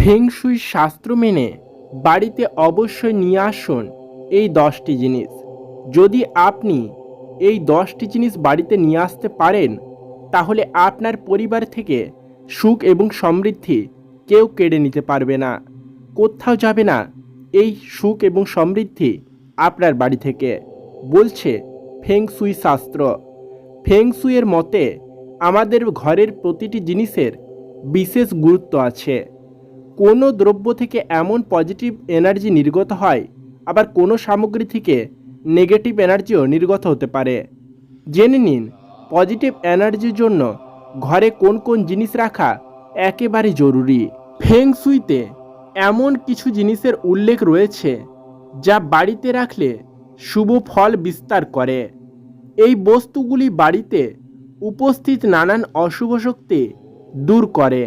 Feng shui শাস্ত্র মেনে বাড়িতে অবশ্যই নিয়ে আসুন এই দশটি জিনিস। যদি আপনি এই দশটি জিনিস বাড়িতে নিয়ে আসতে পারেন, তাহলে আপনার পরিবার থেকে সুখ এবং সমৃদ্ধি কেউ কেড়ে নিতে পারবে না। কোথাও যাবে না এই সুখ এবং সমৃদ্ধি আপনার বাড়ি থেকে, বলছে ফেংসুই শাস্ত্র। ফেংসুইয়ের মতে, আমাদের ঘরের প্রতিটি জিনিসের বিশেষ গুরুত্ব আছে। কোনো দ্রব্য থেকে এমন পজিটিভ এনার্জি নির্গত হয়, আবার কোনো সামগ্রী থেকে নেগেটিভ এনার্জিও নির্গত হতে পারে। জেনে নিন পজিটিভ এনার্জির জন্য ঘরে কোন কোন জিনিস রাখা একেবারে জরুরি। ফেংসুইতে এমন কিছু জিনিসের উল্লেখ রয়েছে যা বাড়িতে রাখলে শুভ ফল বিস্তার করে। এই বস্তুগুলি বাড়িতে উপস্থিত নানান অশুভ শক্তি দূর করে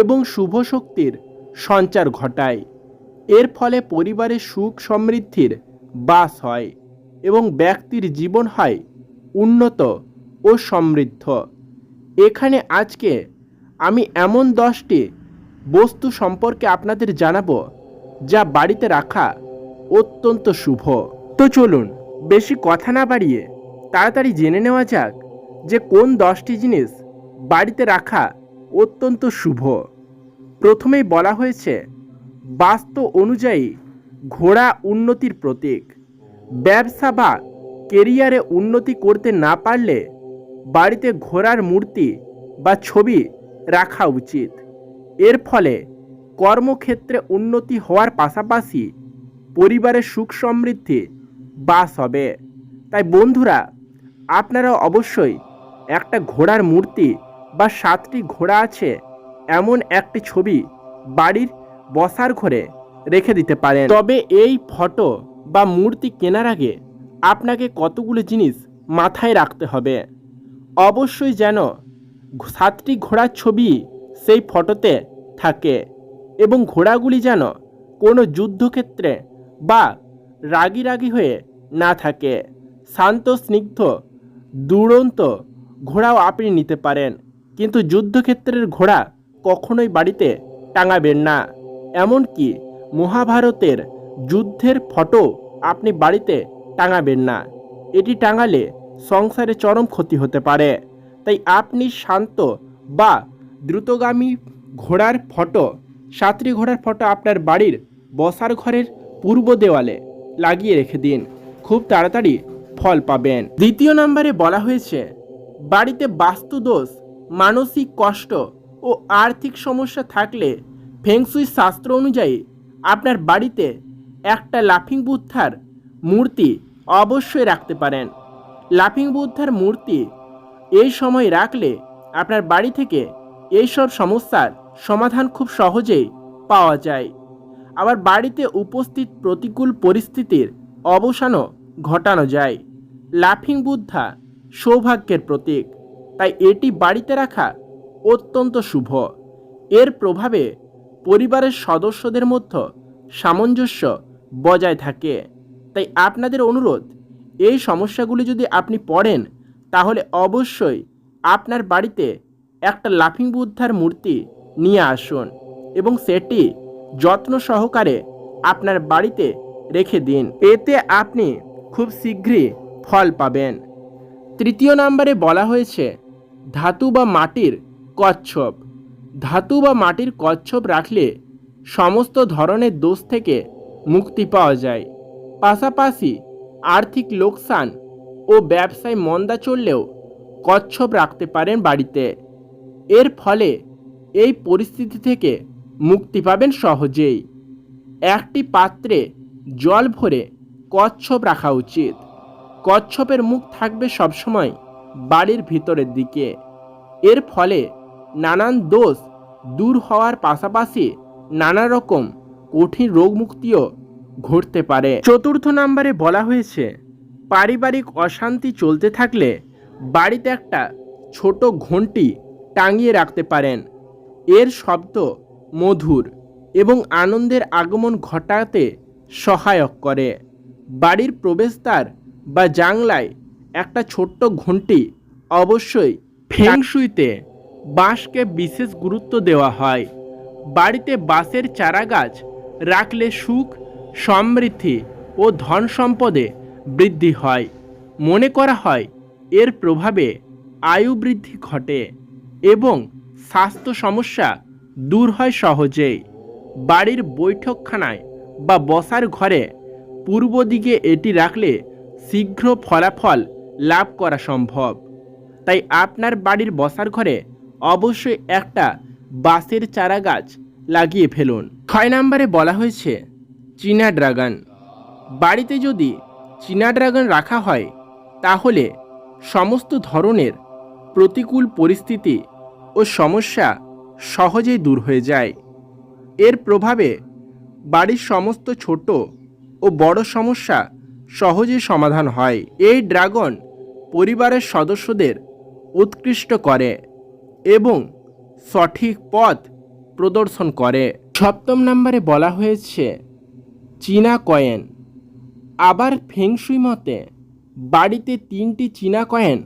এবং শুভ শক্তির সঞ্চার ঘটায়। এর ফলে পরিবারে সুখ সমৃদ্ধির বাস হয় এবং ব্যক্তির জীবন হয় উন্নত ও সমৃদ্ধ। এখানে আজকে আমি এমন দশটি বস্তু সম্পর্কে আপনাদের জানাব যা বাড়িতে রাখা অত্যন্ত শুভ। তো চলুন, বেশি কথা না বাড়িয়ে তাড়াতাড়ি জেনে নেওয়া যাক যে কোন দশটি জিনিস বাড়িতে রাখা অত্যন্ত শুভ। প্রথমেই বলা হয়েছে বাস্তু অনুযায়ী ঘোড়া উন্নতির প্রতীক। ব্যবসা বা কেরিয়ারে উন্নতি করতে না পারলে বাড়িতে ঘোড়ার মূর্তি বা ছবি রাখা উচিত। এর ফলে কর্মক্ষেত্রে উন্নতি হওয়ার পাশাপাশি পরিবারের সুখ সমৃদ্ধি বাস হবে। তাই বন্ধুরা আপনারা অবশ্যই একটা ঘোড়ার মূর্তি বা সাতটি ঘোড়া আছে এমন একটি ছবি বাড়ির বসার ঘরে রেখে দিতে পারেন। তবে এই ফটো বা মূর্তি কেনার আগে আপনাকে কতগুলো জিনিস মাথায় রাখতে হবে? অবশ্যই যেন সাতটি ঘোড়ার ছবি সেই ফটোতে থাকে এবং ঘোড়াগুলি যেন কোনো যুদ্ধক্ষেত্রে বা রাগি রাগি হয়ে না থাকে। শান্ত, স্নিগ্ধ, দুরন্ত ঘোড়াও আপনি নিতে পারেন। কিন্তু যুদ্ধক্ষেত্রের ঘোড়া কখনোই বাড়িতে টাঙাবেন না। এমনকি মহাভারতের যুদ্ধের ফটো আপনি বাড়িতে টাঙাবেন না। এটি টাঙালে সংসারে চরম ক্ষতি হতে পারে। তাই আপনি শান্ত বা দ্রুতগামী ঘোড়ার ফটো সাতটি ঘোড়ার ফটো আপনার বাড়ির বসার ঘরের পূর্ব দেওয়ালে লাগিয়ে রেখে দিন। খুব তাড়াতাড়ি ফল পাবেন। দ্বিতীয় নম্বরে বলা হয়েছে, বাড়িতে বাস্তুদোষ, মানসিক কষ্ট ও আর্থিক সমস্যা থাকলে ফেংসুই শাস্ত্র অনুযায়ী আপনার বাড়িতে একটা লাফিং বুদ্ধার মূর্তি অবশ্যই রাখতে পারেন। লাফিং বুদ্ধার মূর্তি এই সময় রাখলে আপনার বাড়ি থেকে এইসব সমস্যার সমাধান খুব সহজেই পাওয়া যায়। আবার বাড়িতে উপস্থিত প্রতিকূল পরিস্থিতির অবসানও ঘটানো যায়। লাফিং বুদ্ধা সৌভাগ্যের প্রতীক। তাই এটি বাড়িতে রাখা অত্যন্ত শুভ। এর প্রভাবে পরিবারের সদস্যদের মধ্যে সামঞ্জস্য বজায় থাকে। তাই আপনাদের অনুরোধ, এই সমস্যাগুলি যদি আপনি পড়েন, তাহলে অবশ্যই আপনার বাড়িতে একটা লাফিং বুদ্ধার মূর্তি নিয়ে আসুন এবং সেটি যত্ন সহকারে আপনার বাড়িতে রেখে দিন। এতে আপনি খুব শীঘ্রই ফল পাবেন। তৃতীয় নম্বরে বলা হয়েছে, ধাতু বা মাটির কচ্ছপ। ধাতু বা মাটির কচ্ছপ রাখলে সমস্ত ধরনের দোষ থেকে মুক্তি পাওয়া যায়। পাশাপাশি আর্থিক লোকসান ও ব্যবসায় মন্দা চললেও কচ্ছপ রাখতে পারেন বাড়িতে। এর ফলে এই পরিস্থিতি থেকে মুক্তি পাবেন সহজেই। একটি পাত্রে জল ভরে কচ্ছপ রাখা উচিত। কচ্ছপের মুখ থাকবে সবসময় বাড়ির ভিতরের দিকে। এর ফলে নানান দোষ দূর হওয়ার পাশাপাশি নানা রকম কঠিন রোগ মুক্তিও ঘটতে পারে। চতুর্থ নাম্বারে বলা হয়েছে পারিবারিক অশান্তি চলতে থাকলে বাড়িতে একটা ছোট ঘন্টি টাঙিয়ে রাখতে পারেন। এর শব্দ মধুর এবং আনন্দের আগমন ঘটাতে সহায়ক করে। বাড়ির প্রবেশদ্বার বা জাংলায় একটা ছোট্ট ঘন্টি অবশ্যই ফেংশুইতে বাঁশকে বিশেষ গুরুত্ব দেওয়া হয়। বাড়িতে বাঁশের চারা গাছ রাখলে সুখ, সমৃদ্ধি ও ধন সম্পদে বৃদ্ধি হয়। মনে করা হয়, এর প্রভাবে আয়ু বৃদ্ধি ঘটে এবং স্বাস্থ্য সমস্যা দূর হয় সহজেই। বাড়ির বৈঠকখানায় বা বসার ঘরে পূর্ব দিকে এটি রাখলে শীঘ্র ফলাফল লাভ করা সম্ভব। তাই আপনার বাড়ির বসার ঘরে অবশ্যই একটা বাঁশের চারা গাছ লাগিয়ে ফেলুন। ছয় নম্বরে বলা হয়েছে, চীনা ড্রাগন। বাড়িতে যদি চীনা ড্রাগন রাখা হয়, তাহলে সমস্ত ধরনের প্রতিকূল পরিস্থিতি ও সমস্যা সহজেই দূর হয়ে যায়। এর প্রভাবে বাড়ির সমস্ত ছোট ও বড় সমস্যা সহজেই সমাধান হয়। এই ড্রাগন পরিবারের সদস্যদের উৎকৃষ্ট করে। এবং সঠিক পথ প্রদর্শন করে। সপ্তম নম্বরে বলা হয়েছে, চীনা কয়েন। আবার ফেংশুই মতে, বাড়িতে তিনটি চীনা কয়েন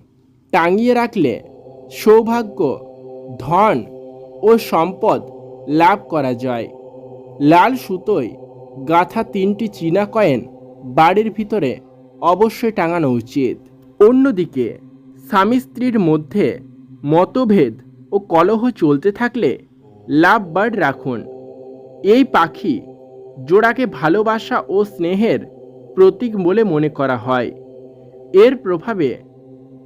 টাঙিয়ে রাখলে সৌভাগ্য, ধন ও সম্পদ লাভ করা যায়। লাল সুতোয় গাঁথা তিনটি চীনা কয়েন বাড়ির ভিতরে অবশ্যই টাঙানো উচিত। অন্যদিকে, স্বামী স্ত্রীর মধ্যে মতভেদ ও কলহ চলতে থাকলে লাভ বার্ড রাখুন। এই পাখি জোড়াকে ভালোবাসা ও স্নেহের প্রতীক বলে মনে করা হয়। এর প্রভাবে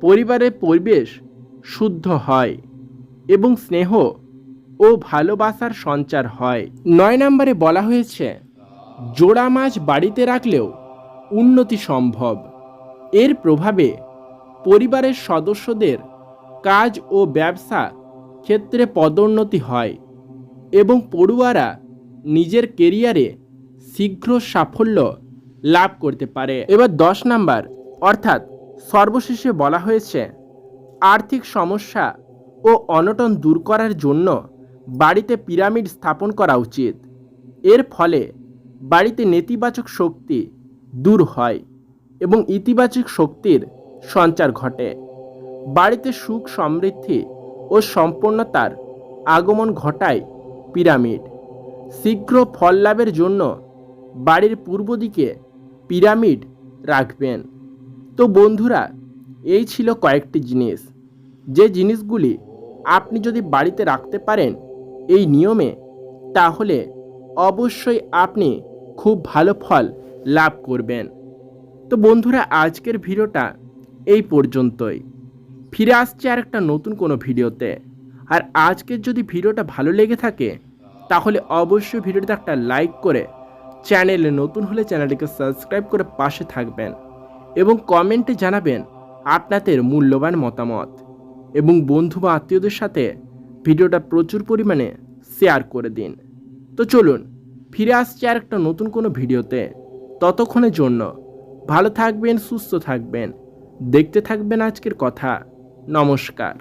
পরিবারের পরিবেশ শুদ্ধ হয় এবং স্নেহ ও ভালোবাসার সঞ্চার হয়। নয় নম্বরে বলা হয়েছে, জোড়া মাছ বাড়িতে রাখলেও উন্নতি সম্ভব। এর প্রভাবে পরিবারের সদস্যদের কাজ ও ব্যবসা ক্ষেত্রে পদোন্নতি হয় এবং পড়ুয়ারা নিজের কেরিয়ারে শীঘ্র সাফল্য লাভ করতে পারে। এবার দশ নাম্বার, অর্থাৎ সর্বশেষে বলা হয়েছে, আর্থিক সমস্যা ও অনটন দূর করার জন্য বাড়িতে পিরামিড স্থাপন করা উচিত। এর ফলে বাড়িতে নেতিবাচক শক্তি দূর হয় এবং ইতিবাচক শক্তির সঞ্চার ঘটে। বাড়িতে সুখ সমৃদ্ধি ও সম্পূর্ণতার আগমন ঘটায় পিরামিড। শীঘ্র ফল লাভের জন্য বাড়ির পূর্ব দিকে পিরামিড রাখবেন। তো বন্ধুরা, এই ছিল কয়েকটি জিনিস। যে জিনিসগুলি আপনি যদি বাড়িতে রাখতে পারেন এই নিয়মে, তাহলে অবশ্যই আপনি খুব ভালো ফল লাভ করবেন। তো বন্ধুরা, আজকের ভিডিওটা এই পর্যন্তই। ফিরে আসছে আর একটা নতুন কোনো ভিডিওতে। আর আজকের যদি ভিডিওটা ভালো লেগে থাকে, তাহলে অবশ্যই ভিডিওতে একটা লাইক করে চ্যানেলে নতুন হলে চ্যানেলটিকে সাবস্ক্রাইব করে পাশে থাকবেন এবং কমেন্টে জানাবেন আপনাদের মূল্যবান মতামত এবং বন্ধু বা আত্মীয়দের সাথে ভিডিওটা প্রচুর পরিমাণে শেয়ার করে দিন। তো চলুন, ফিরে আসছে আর একটা নতুন কোনো ভিডিওতে। ততক্ষণের জন্য ভালো থাকবেন, সুস্থ থাকবেন। দেখতে থাকবেন আজকের কথা। নমস্কার।